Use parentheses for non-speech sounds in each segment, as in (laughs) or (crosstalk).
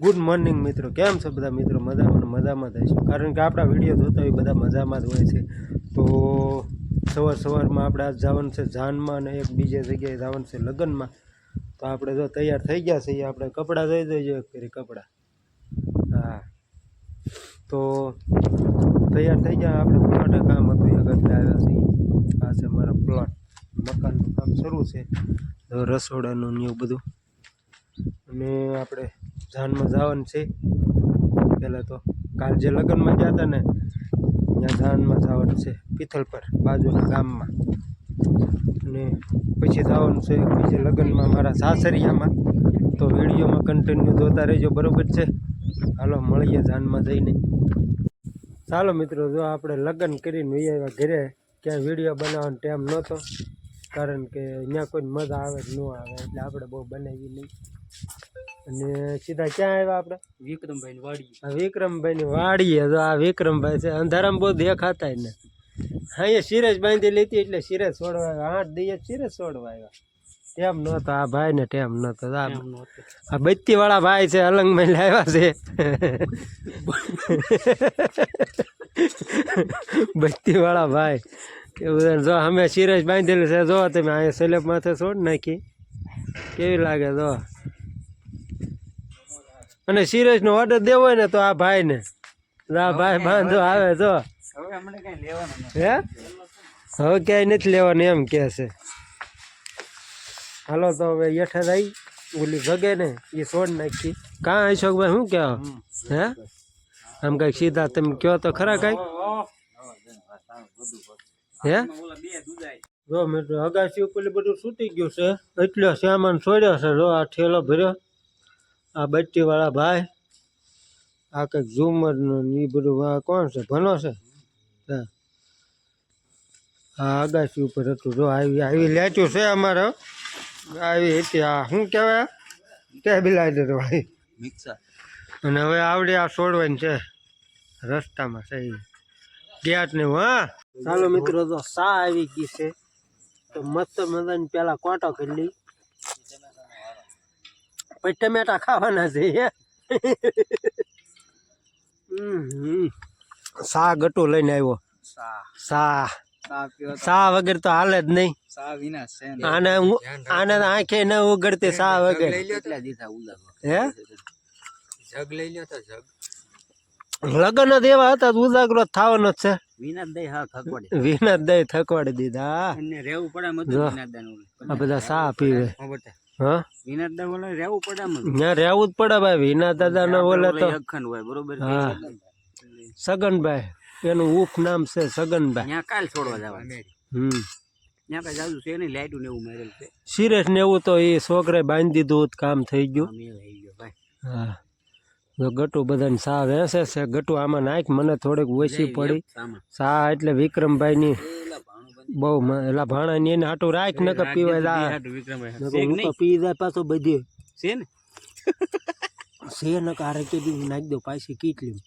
Good morning મિત્રો. કેમ છો બધા મિત્રો? મજામાં મજામાં થાય છે કારણ કે આપણા વીડિયો જોતા હોય બધા મજામાં જ હોય છે. તો સવાર સવારમાં આપણે આજ જવાનું છે જાનમાં અને એક બીજે જગ્યાએ જવાનું છે લગ્નમાં. તો આપણે જો તૈયાર થઈ ગયા છીએ, આપણે કપડાં જોઈ એક ફેરી કપડાં. હા. તો તૈયાર થઈ ગયા આપણે પ્લોટ કામ હતું, એક એટલે આવ્યા છીએ. આ છે મારા પ્લોટ મકાનનું કામ શરૂ છે. રસોડાનું ને એવું બધું. અને આપણે જાનમાં જવાનું છે. પહેલાં તો કાલ જે લગ્નમાં ગયા હતા ને, ત્યાં જાનમાં જવાનું છે પિથલ પર, બાજુના ગામમાં. અને પછી જવાનું છે બીજે લગ્નમાં મારા સાસરિયામાં. તો વિડીયોમાં કન્ટિન્યુ જોતા રહેજો, બરોબર છે? હાલો, મળીએ જાનમાં જઈને. ચાલો મિત્રો, જો આપણે લગ્ન કરીને વહી આવ્યા ઘરે, ક્યાંય વીડિયો બનાવવાનો ટાઈમ નહોતો. કારણ કે અહીંયા કોઈ મજા આવે ન આવે, એટલે આપણે બહુ બનાવી નહીં. અને સીધા ક્યાં આવ્યા આપણે? વિક્રમભાઈ વાડી આ વિક્રમભાઈની વાડીએ. તો આ વિક્રમભાઈ છે. અંધારામાં બહુ દેખાતા ને અહીંયા સિરજ બાંધી લીધી એટલે સિરજ છોડવા આવ્યા. આઠ દિવસ સિરજ છોડવા આવ્યા. ટેમ નહોતો. આ ભાઈને ટેમ નહોતો. આ આ બત્તી વાળા ભાઈ છે અલંગમાં લાવ્યા છે. બત્તી વાળા ભાઈ એવું જો અમે સિરજ બાંધેલી છે જો તમે અહીંયા સ્લેબ માથે છોડ નાખી. કેવી લાગે જો? અને સિરિયસનો ઓર્ડર દેવો હોય ને તો આ ભાઈને. આ ભાઈ બાંધો આવે જો. કઈ લેવાનું હે? હવે ક્યાંય નથી લેવાનું એમ કે છે. હાલો તો હવે યઠા રહી. ઓલી જગે ને એ છોડ નાખી. કાં અશોકભાઈ શું કહો હે? આમ કંઈક સીધા તમે કહો તો ખરા કાંઈ હે જો મિત્રો અગાસી ઉપર બધું છૂટી ગયું છે. એટલો સામાન છોડ્યો છે. જો આ ઠેલો ભર્યો. આ બટ્ટી વાળા ભાઈ આ કંઈક ઝુમરનું એ બધું આ કોણ છે? ભનો છે? હા. આ અગાસી ઉપર હતું. જો આવી આવી લેચું છે અમારે આવી હતી. આ શું કહેવાય? ટેબિલાઇઝર વાળી. મિક્સર. અને હવે આવડે આ છોડવાની છે. રસ્તામાં છે એ ગેટ ને હા. ચાલો મિત્રો તો સા આવી ગઈ છે તો મસ્ત મજાની પહેલાં કોટો કરી લઈ. પછી ટમેટા ખાવાના છે. સા ગટુ લઈને આવ્યો. સા. સા. વગર તો હાલે જ નહીં. સા વિના છે ને આને આને આંખે ન ઉગડતી સા વગર. હે? જગ લઈ લ્યો તો જગ. લગ્ન જ એવા હતા તો ઉજાગરો થવાનો જ છે. વિના દઈ હા થકવાડે. વિના દઈ થકવાડી દીધા. રહેવું પડે બધા સા પીવે. હા? વિના ઓલે પડે રહેવું જ પડે ભાઈ. વિના દાદા ના બોલે તો. અખંડ હોય બરોબર? હા. સગનભાઈ એનું ઉફ નામ છે સગનભાઈ. ત્યાં કાલ છોડવા જવા હમ. ત્યાં કઈ જાજુ છે નહીં લાઈટું ને એવું મારેલ છે. સિરેશ ને એવું તો એ છોકરે બાંધી દીધું કામ થઈ ગયું. હા. તો ગટુ બધાને સા વેસે છે ગટુ આમાં નાખ મને થોડીક ઓછી પડી. સા એટલે વિક્રમભાઈ ની એલા ભાણું બંધ બહુ એલા ભાણા ની એને હાટું રાખ ન પીવાય જા નકર પી જાય પાછો બધી. છે ને? છે ન કારે કે બી નાખી દો પાછી કીટલી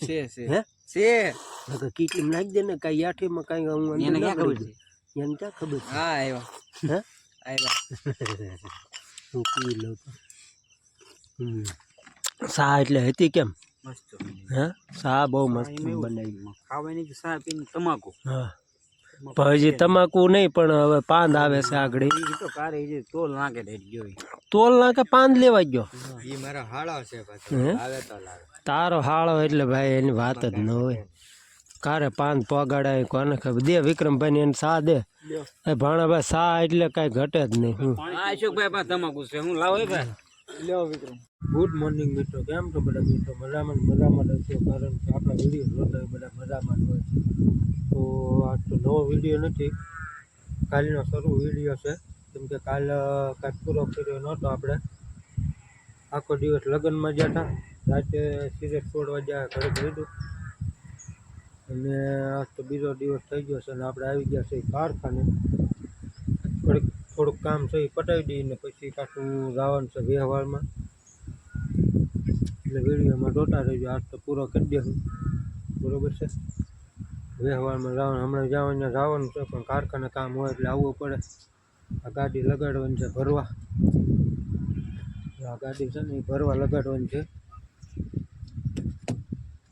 છે છે. હે? છે. નકર કીટલી નાખી દે ને કઈ આઠીમાં કઈ હું એને ક્યાં ખબર દઉં. એને ક્યાં ખબર હા આવ્યા. હે? આવ્યા. (laughs) હું પી લઉં તો. હમ. સા એટલે હતી કેમ? મસ્ત. હે? સા બહુ મસ્ત બનાવી. ખાવાની સા પીને તમાકુ? હા. હજી તમાકુ નહીં પણ હવે પાંદ આવે છે આગળ. ઈ તો કારે ઈ જે તોલ નાખે દે તોલ નાખે પાંદ લેવા ગયો. ઈ મારા છે પાછો. હે? આવે તો લાવે. તારો હાળો એટલે ભાઈ એની વાત જ ન હોય. કારે પાન પગાડાય કોને ખબર? દે વિક્રમભાઈ ને એને સા દે. એ ભાણાભાઈ સા એટલે કઈ ઘટે જ નહીં. હું અશોકભાઈ તમાકુ છે. હું લાવો ભાઈ. લ્યો વિક્રમ. ગુડ મોર્નિંગ મિત્રો. કેમ છો બધા મિત્રો? મજામાં મજામાં રહેશો કારણ કે આપણા વીડિયો જોતા બધા મજામાં હોય તો આ તો નવો વીડિયો નથી. કાલનો શરૂ વીડિયો છે. કેમ કે કાલ કાંઈ પૂરો કર્યો નહોતો આપણે. આખો દિવસ લગ્નમાં ગયા હતા રાતે સિગરેટ છોડવા ગયા, ઘરે લીધું અને આજ તો બીજો દિવસ થઈ ગયો છે અને આપણે આવી ગયા છે કારખાને. થોડીક, થોડુંક કામ છે એ પટાવી દઈને પછી પાછું જવાનું છે વ્યવહારમાં. એટલે વિડીયોમાં જોતા રહેજો. આજ તો પૂરો કરી દેશું બરોબર છે? વ્યવહારમાં જવાનું હમણાં જવાનું જવાનું છે પણ કારખાને કામ હોય એટલે આવવું પડે. આ ગાડી લગાડવાની છે, ભરવા. આ ગાડી છે ને એ ભરવા લગાડવાની છે.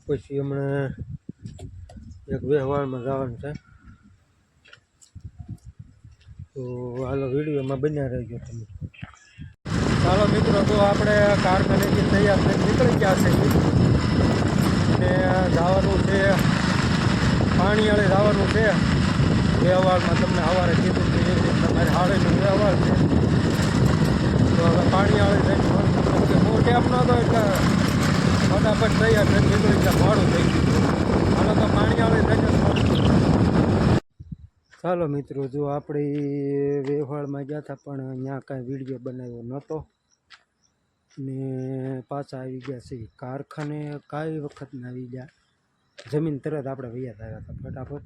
પછી હમણાં એક વ્યવહારમાં જવાનું છે. તો હાલો વિડીયોમાં બન્યા રહેજો તમે. ચાલો મિત્રો, તો આપણે કારખાનેથી તૈયાર થઈ નીકળી ગયા છે ને જવાનું છે પાણીયાળે જવાનું છે. વ્યવહારમાં તમને સવારે કીધું કે એવી રીતે તમારે હાળેનો વ્યવહાર છે. તો હવે પાણીયાળે જઈને બહુ ટેપ નહોતો એટલે ફટાફટ તૈયાર થઈ નીકળી એટલે ભાડું થઈ ગયું. હાલો તો પાણીયાળે જઈને ચાલો મિત્રો, જો આપણે વેવાળમાં ગયા હતા, પણ અહીંયા કાંઈ વીડિયો બનાવ્યો નહોતો. ને પાછા આવી ગયા છે કારખાને કાંઈ વખત ના આવી ગયા. જમીન તરત આપણે વૈયા થયા હતા. ફટાફટ.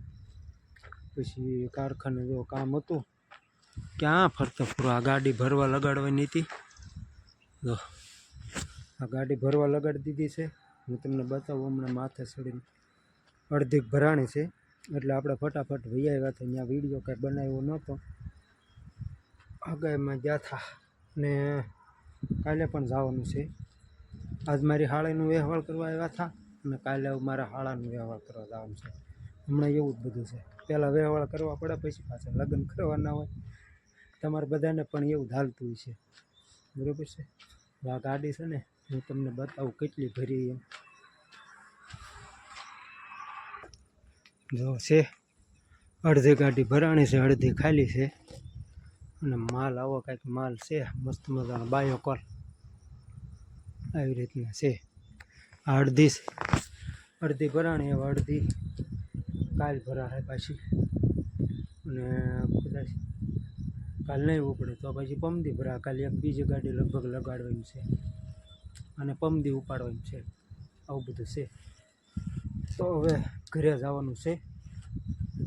પછી કારખાને જો કામ હતું, ક્યાં ફરતો ફરો? આ ગાડી ભરવા લગાડવાની હતી. જો, આ ગાડી ભરવા લગાડી દીધી છે. હું તમને બતાવું, હમણાં માથે ચડીને અડધીક ભરાણી છે. એટલે આપણે ફટાફટ વૈયા આવ્યા હતા. અહીંયા વીડિયો કાંઈ બનાવ્યો નહોતો. આગાઈમાં ગયા હતા ને કાલે પણ જવાનું છે. આજ મારી હાળીનું વ્યવહાર કરવા આવ્યા હતા. અને કાલે મારા હાળાનું વ્યવહાર કરવા જવાનું છે. હમણાં એવું જ બધું છે. પહેલાં વ્યવહાર કરવા પડે, પછી પાછા લગ્ન કરવાના હોય. તમારે બધાને પણ એવું ધાલતું છે. બરાબર છે? આ ગાડી છે ને, હું તમને બતાવું કેટલી ભરી એમ. જો છે, અડધી ગાડી ભરાણી છે, અડધી ખાલી છે. અને માલ આવો કાંઈક માલ છે, મસ્ત મજાનો બાયો કોલ. આવી રીતના છે. અડધી અડધી ભરાણી હવે અડધી કાલ ભરાશે પાછી. અને કદાચ કાલ નહીં ઉપડે તો પછી પમદી ભરા કાલે એક બીજી ગાડી લગભગ લગાડવાની છે. અને પમદી ઉપાડવાની છે. આવું બધું છે. તો હવે ઘરે જવાનું છે.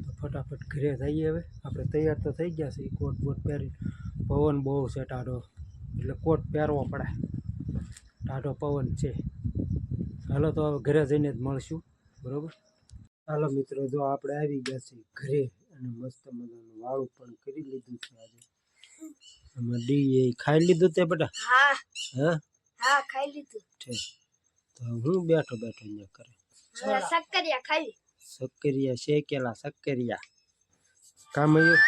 તો ફટાફટ ઘરે જઈએ હવે. આપણે તૈયાર તો થઈ ગયા છે. કોટ બોટ પહેરી પવન બહુ છે ટાઢો. એટલે કોટ પહેરવો પડે. ટાઢો પવન છે. હાલો તો હવે ઘરે જઈને જ મળશું બરાબર? હાલો મિત્રો જો આપણે આવી ગયા છીએ ઘરે અને મસ્ત મજાનું વાળું પણ કરી લીધું છે આજે. એમાં ડી એ ખાઈ લીધું તે બેટા હા. હા? હા ખાઈ લીધું. ઠીક. તો હું બેઠો બેઠો અહીંયા કરે? સક્કરિયા ખાઈ. સક્કરિયા શેકેલા સક્કરિયા કામ આવ્યું?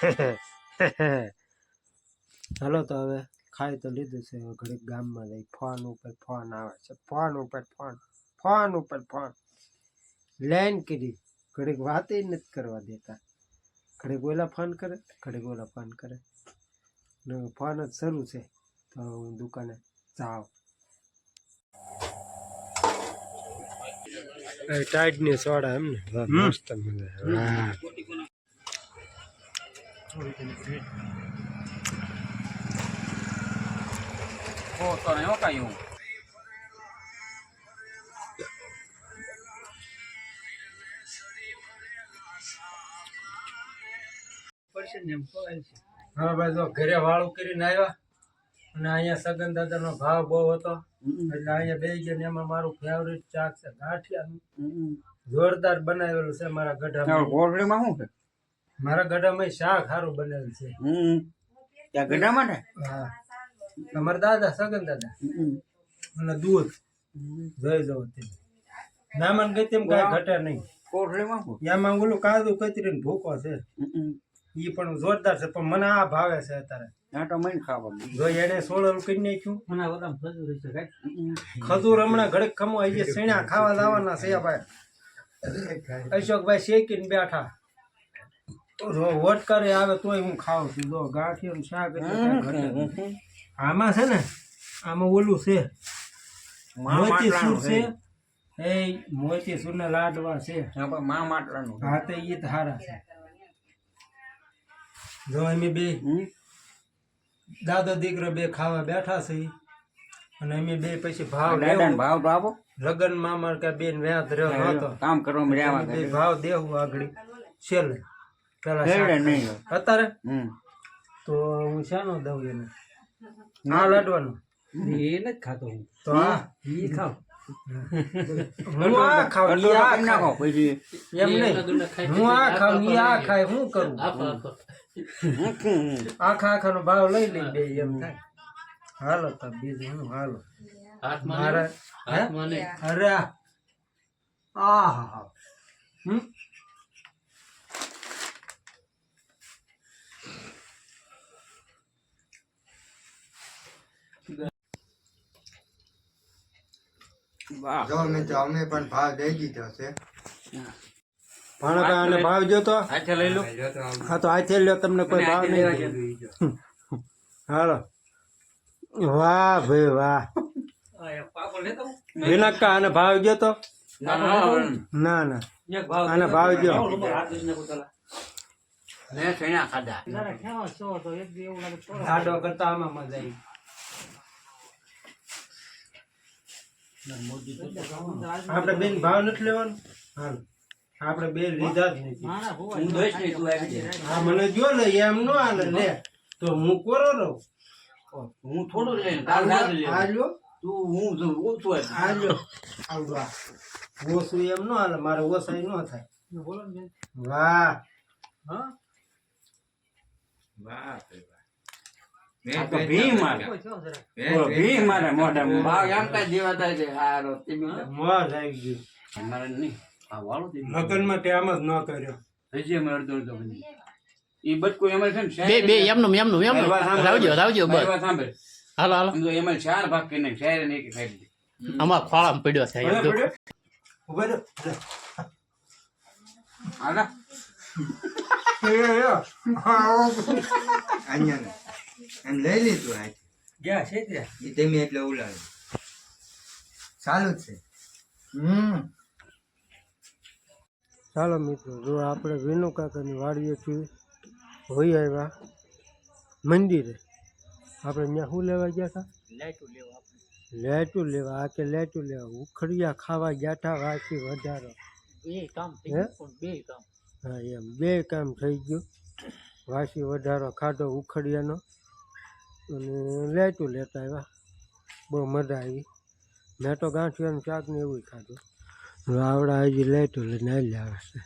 (laughs) હાલો તો હવે ખાઈ તો લીધું છે. ઘડીક ગામમાં જઈ ફોન ઉપર ફોન આવે છે. ફોન ઉપર ફોન ફોન ઉપર ફોન. લેન કરી ઘડીક વાત નથી કરવા દેતા. ઘડીક ઓલા ફોન કરે ઘડીક ઓલા ફોન કરે. ને ફોન જ શરૂ છે. તો હું દુકાને જાઉં. ટાઈટની સોડા એમ ને? મસ્ત મજા વાહ. ઓ તો નહીં કાંઈ હા ભાઈ તો ઘરે વાળું કરીને આવ્યા અને અહીંયા સગન દાદા નો ભાવ બહુ હતો. એટલે અહીંયા બે ગયા ને એમાં મારું ફેવરિટ ચાક છે ગાંઠિયા જોરદાર બનાવેલું છે મારા ગઢામાં. ગોળડીમાં શું છે? મારા ગઢામાં શાક સારું બનેલું છે. ત્યાં ગઢામાં ને? હા. તમારા દાદા સગન દાદા. અને દૂધ. જય જાવ ના નામન ગઈ તેમ કઈ ઘટે નહીં. યામાં ઓલું કાદુ કચરીને ભૂકો છે. એ પણ જોરદાર છે પણ મને આ ભાવે છે અત્યારે. આટો તો મઈને ખાવા જો એને સોળલ કરી નાખ્યું. ખજૂર હમણાં ઘડક ખમો આઈ ગયા શેણા ખાવા લાવવાના છે ભાઈ. અશોકભાઈ શેકીને બેઠા. જો વટકારે આવે તોય હું ખાઉં છું. જો ગાંઠિયું શાક એટલે કાંઈ. આમાં છે ને આમાં ઓલું છે. મોતી સૂર છે. એ મોતી સૂર ના લાડવા છે. મા માટલાનું હા તો એ હારા છે. જો અમે બે દાદો દીકરો બે ખાવા બેઠા છે. અને અમે બે પછી ભાવ દાદા ભાવ આપો. લગનમાં અમારે કઈ બેન વ્યાજ રહ્યો નતો કામ કરવામાં રહ્યા ભાવ દેવું આગળ. છેલ્લે. પેલા નહીં. અત્યારે? તો હું શાનો દઉં એને. આ લાડવાનો. એ નથી ખાતો હું. તો આ ઈ ખાવ. હું આ ખાઉં ઈ આ નાખો પછી એમ નહીં. હું આ ખાઉં ઈ આ ખાય હું કરું? આખા આખાનો ભાવ લઈ લઈ બે એમ થાય. હાલો તો બીજું હું હાલો. મારા હે? અરે આ. હા હા હમ. વાહ. જો અમે પણ ભાવ દઈ દીધો છે. ભાણકા આને ભાવ જોતો હાથે લઈ લો. હા તો આથે લ્યો તમને કોઈ ભાવ નહીં હાલો. વાહ ભાઈ વાહ. વિનક્કા આને ભાવ ગયો તો? ના, ના અને આને ભાવ ગયો મેં ખાધા? આડો કરતા આમાં મજા આવી. આપણે બેન ભાવ નથી લેવાનો? હાલ. આપણે બે લીધા જ નથી. હા મને જો ને એમ નો હાલે. લે તો હું કોરો રહું? હું થોડું લઈને કાલ ના જ આ લ્યો. તું હું જો ઓછું હતું. આ લ્યો. આવડા ઓછું એમ નો હાલે મારે ઓછાઈ નો થાય. વાહ બોલો, ને વાહ. હા? ગઈ અમારે નહીં. આ વાળો તે બી. લગ્નમાં ટેમ જ ન કર્યો હજી અમે અડધો અડધો કરી. બટકું એમાં છે ને બે બે એમનું એમનું એમનું મારી વાત સાંભળ. રાવજો રાવજો બસ મારી વાત સાંભળ. હાલો હાલો એમાં ચાર ભાગ કરીને ચારે ને એક ખાઈ લીધી. આમાં ખોળામાં પડ્યો છે ભલે જો. પડ્યો. ઊભા રહો. હાલા. એ, એ, એ. (laughs) અહીંયા. એમ લઈ લીધું આ એ તેમી એટલે ઉલાવ્યું ચાલુ જ છે. હમ. ચાલો મિત્રો જો આપણે વિનુ કાકાની છીએ હોઈ આવ્યા. મંદિરે. આપણે ત્યાં શું લેવા ગયા હતા? લેટું લેવા આ કે લેટું લેવા? ઉખડિયા ખાવા ગયા હતા વાસી વધારો. બે કામ હે? બે કામ. હા એમ. બે કામ થઈ ગયું. વાસી વધારો ખાધો ઉખડિયાનો. અને લેટું લેતા આવ્યા. બહુ મજા આવી. મેં તો ગાંઠિયાનું શાક ને એવું ખાધું. આવડા હજી લેટું લઈને આવી આવે છે.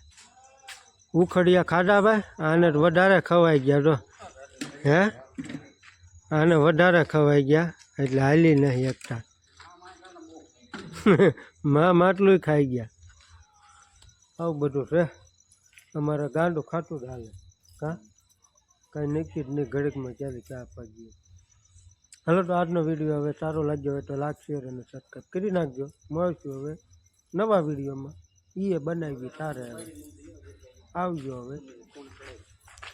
ઉખડિયા ખાધા ભાઈ? આને વધારે ખવાઈ ગયા તો. હે? આને વધારે ખવાઈ ગયા, એટલે હાલી નહીં એકતા (laughs) માં માટલું ખાઈ ગયા. આવું બધું છે. અમારે ગાંડું ખાતું જ હાલે. કા કાંઈ નક્કી જ નહીં, ઘડીકમાં ક્યારે ચા આપવા જઈએ હાલો, તો આજનો વીડિયો હવે સારો લાગ્યો હોય તો લાઈક શેર અને સબસ્ક્રાઈબ કરી નાખજો. મળશું હવે નવા વિડીયોમાં એ બનાવી સારા હવે. આવજો હવે.